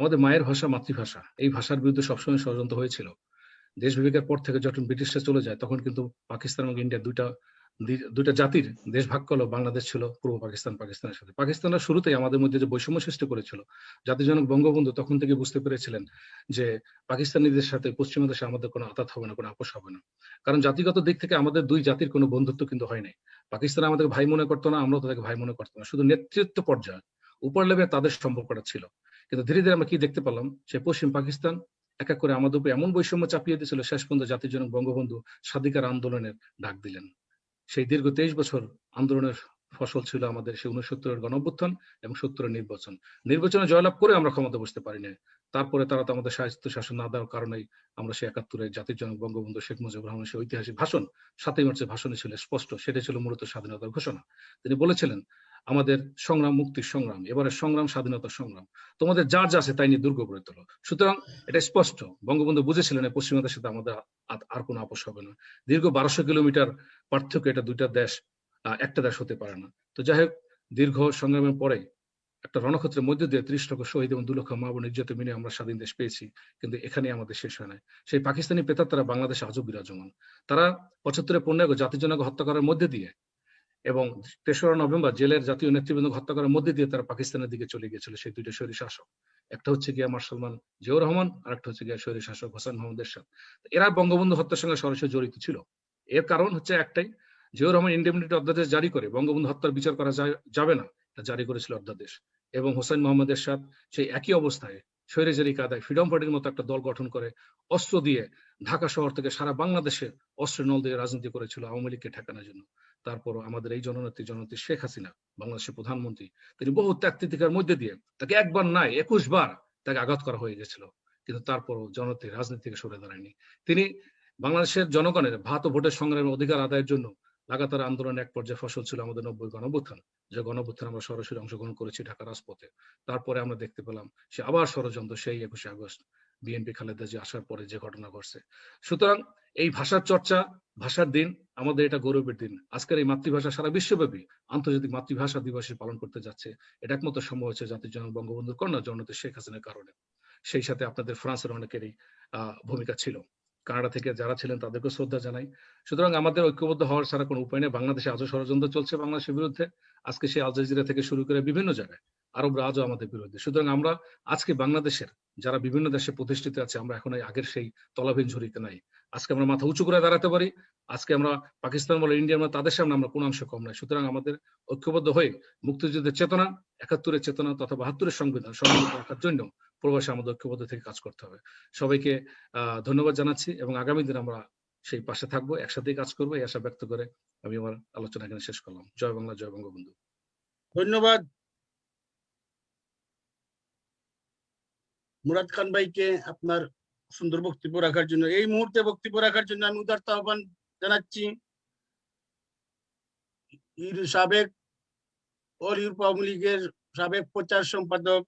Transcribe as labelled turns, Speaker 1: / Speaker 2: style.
Speaker 1: আমাদের মায়ের ভাষা, মাতৃভাষা, এই ভাষার বিরুদ্ধে সবসময় ষড়যন্ত্র হয়েছিল। দেশ বিবেকের পর থেকে যখন ব্রিটিশরা চলে যায়, তখন কিন্তু পাকিস্তান এবং ইন্ডিয়া দুইটা দুইটা জাতির দেশ ভাগ করল, বাংলাদেশ ছিল, পূর্ব পাকিস্তান, পাকিস্তানের সাথে। পাকিস্তানরা শুরুতেই আমাদের মধ্যে যে বৈষম্য সৃষ্টি করেছিল, জাতিজনক বঙ্গবন্ধু তখন থেকে বুঝতে পেরেছিলেন যে পাকিস্তানিদের সাথে, পশ্চিমা দেশে আমাদের কোনো আতাত হবে না, কোনো আপোষ হবে না। কারণ জাতিগত দিক থেকে আমাদের দুই জাতির কোনো বন্ধুত্ব কিন্তু হয় নাই। পাকিস্তান আমাদের ভাই মনে করতো না, আমরাও তাদেরকে ভাই মনে করতো না। শুধু নেতৃত্ব পর্যায়ে, উপর লেভেলে তাদের সম্পর্কটা ছিল। কিন্তু ধীরে ধীরে আমরা কি দেখতে পেলাম? সে পশ্চিম পাকিস্তান এক এক করে আমাদের উপর এমন বৈষম্য চাপিয়ে দিয়েছিল, শেষ পর্যন্ত জাতির জনক বঙ্গবন্ধু স্বাধিকার আন্দোলনের ডাক দিলেন। সেই দীর্ঘ তেইশ বছর আন্দোলনের ফসল ছিল আমাদের সেই উনসত্তরের গণঅভ্যুত্থান এবং সত্তরের নির্বাচন। নির্বাচনে জয়লাভ করে আমরা ক্ষমতা বসতে পারি না তারপরে তারা তো আমাদের সাহিত্য শাসন না দেওয়ার কারণেই আমরা সেই একাত্তরে জাতির জনক বঙ্গবন্ধু শেখ মুজিবুর রহমানের সেই ঐতিহাসিক ভাষণ সাতই মার্চের ভাষণে ছিল স্পষ্ট সেটা ছিল মূলত স্বাধীনতার ঘোষণা। তিনি বলেছিলেন আমাদের সংগ্রাম, মুক্তির সংগ্রাম এবারে সংগ্রাম স্বাধীনতার সংগ্রাম। তোমাদের যার যা আছে তাই নিয়ে দুর্গ গড়ে তোলো। সুতরাং এটা স্পষ্ট। বঙ্গবন্ধু বুঝেছিলেন পশ্চিমাদের সাথে আমাদের আর- কোনো আপোষ হবে না। দীর্ঘ বারোশো কিলোমিটার পার্থক্য এটা দুইটা দেশ একটা দেশ হতে পারে না। তো যাই হোক, দীর্ঘ সংগ্রামের পরে একটা রণক্ষেত্রের মধ্যে দিয়ে ত্রিশ লক্ষ শহীদ এবং দু লক্ষ মা বোন নির্যাতন মিলে আমরা স্বাধীন দেশ পেয়েছি, কিন্তু এখানে আমাদের শেষ হয় নাই সেই পাকিস্তানি পেতার তারা বাংলাদেশে আজও বিরাজমান। তারা পঁচাত্তরের পনেরো জাতির জনক হত্যা করার মধ্যে দিয়ে এবং তেসরা নভেম্বর জেলের জাতীয় নেতৃবৃন্দ হত্যা করার মধ্যে দিয়ে তারা পাকিস্তানের দিকে চলে গিয়েছিল, সেই দুইটা শৈরী শাসক। একটা হচ্ছে গিয়া মার্শালমান জিয়াউর রহমান আর একটা হচ্ছে গিয়া শৈরী শাসক হোসেন মোহাম্মদ এরশাদ এরা বঙ্গবন্ধু হত্যার সঙ্গে সরাসরি জড়িত ছিল। এর কারণ হচ্ছে একটাই, জিয়াউর রহমান ইন্ডিপেন্ডেন্ট অধ্যাদেশ জারি করে, বঙ্গবন্ধু হত্যার বিচার করা যাবে না জারি করেছিল অধ্যাদেশ। এবং হোসেন মোহাম্মদ এরশাদ সেই একই অবস্থায় স্বৈরাচারী কাদায় ফ্রিডম পার্টির মতো একটা দল গঠন করে, অস্ত্র দিয়ে ঢাকা শহর থেকে সারা বাংলাদেশে অস্ত্রের নল দিয়ে রাজনীতি করেছিল আওয়ামী লীগকে ঠেকানোর জন্য। তারপর আমাদের এই জননেত্রী জননেত্রী শেখ হাসিনা, বাংলাদেশের প্রধানমন্ত্রী, তিনি বহু ত্যাগ তিতিকার মধ্যে দিয়ে তাকে একবার নাই একুশ বার তাকে আঘাত করা হয়ে গেছিল। কিন্তু তারপরও জননেত্রী রাজনীতি থেকে সরে দাঁড়ায়নি। তিনি বাংলাদেশের জনগণের ভাত ও ভোটের সংগ্রামের অধিকার আদায়ের জন্য লাগাতার আন্দোলন এক পর্যায়ে ফসল ছিল আমাদের নব্বই গণঅভ্যুত্থান। যে গণঅভ্যুত্থান আমরা সরাসরি অংশগ্রহণ করেছি ঢাকা রাজপথে। তারপরে আমরা দেখতে পেলাম সে আবার ষড়যন্ত্র সেই একুশে আগস্ট। বিএনপি খালেদা জি আসার পরে যে ঘটনা ঘটছে। সুতরাং এই ভাষার চর্চা, ভাষার দিন, আমাদের এটা গৌরবের দিন। আজকের এই মাতৃভাষা সারা বিশ্বব্যাপী আন্তর্জাতিক মাতৃভাষা দিবসে পালন করতে যাচ্ছে। এটা একমাত্র সম্ভব হচ্ছে জাতির জনক বঙ্গবন্ধুর কন্যা জননেত্রী শেখ হাসিনার কারণে। সেই সাথে আপনাদের ফ্রান্সের অনেকেরই ভূমিকা ছিল। কানাডা থেকে যারা ছিলেন তাদেরকে শ্রদ্ধা জানাই। সুতরাং আমাদের ঐক্যবদ্ধ হওয়ার ছাড়া কোনো উপায় নেই। বাংলাদেশে আজও ষড়যন্ত্র চলছে বাংলাদেশের বিরুদ্ধে। আজকে সেই আল জাজিরা থেকে শুরু করে বিভিন্ন জায়গায় আরবরা আজও আমাদের বিরুদ্ধে। সুতরাং আমরা আজকে বাংলাদেশের যারা বিভিন্ন দেশে প্রতিষ্ঠিত আছে, আমরা এখন আগের সেই তলাবিন ঝুড়িতে নাই। আজকে আমরা মাথা উঁচু করে দাঁড়াতে পারি। আজকে আমরা পাকিস্তান বলে ইন্ডিয়া আমরা তাদের সামনে আমরা কোন অংশ কম নাই। সুতরাং আমাদের ঐক্যবদ্ধ হয়ে মুক্তিযুদ্ধের চেতনা, একাত্তরের চেতনা তথা বাহাত্তরের সংবিধান সংবিধান রাখার জন্য প্রবাসে আমাদের ঐক্যবদ্ধ থেকে কাজ করতে হবে। সবাইকে ধন্যবাদ জানাচ্ছি এবং আগামী দিন আমরা সেই পাশে থাকব, একসাথেই কাজ করব, এই আশা ব্যক্ত করে আমি আমার আলোচনা এখানে শেষ করলাম। জয় বাংলা, জয় বঙ্গবন্ধু।
Speaker 2: ধন্যবাদ। মুরাদ খান ভাইকে আপনার সুন্দর বক্তব্য রাখার জন্য, এই মুহূর্তে বক্তব্য রাখার জন্য আমি উদারত আহ্বান জানাচ্ছি। সাবেক, অল ইউরোপ আওয়ামী লীগের সাবেক প্রচার সম্পাদক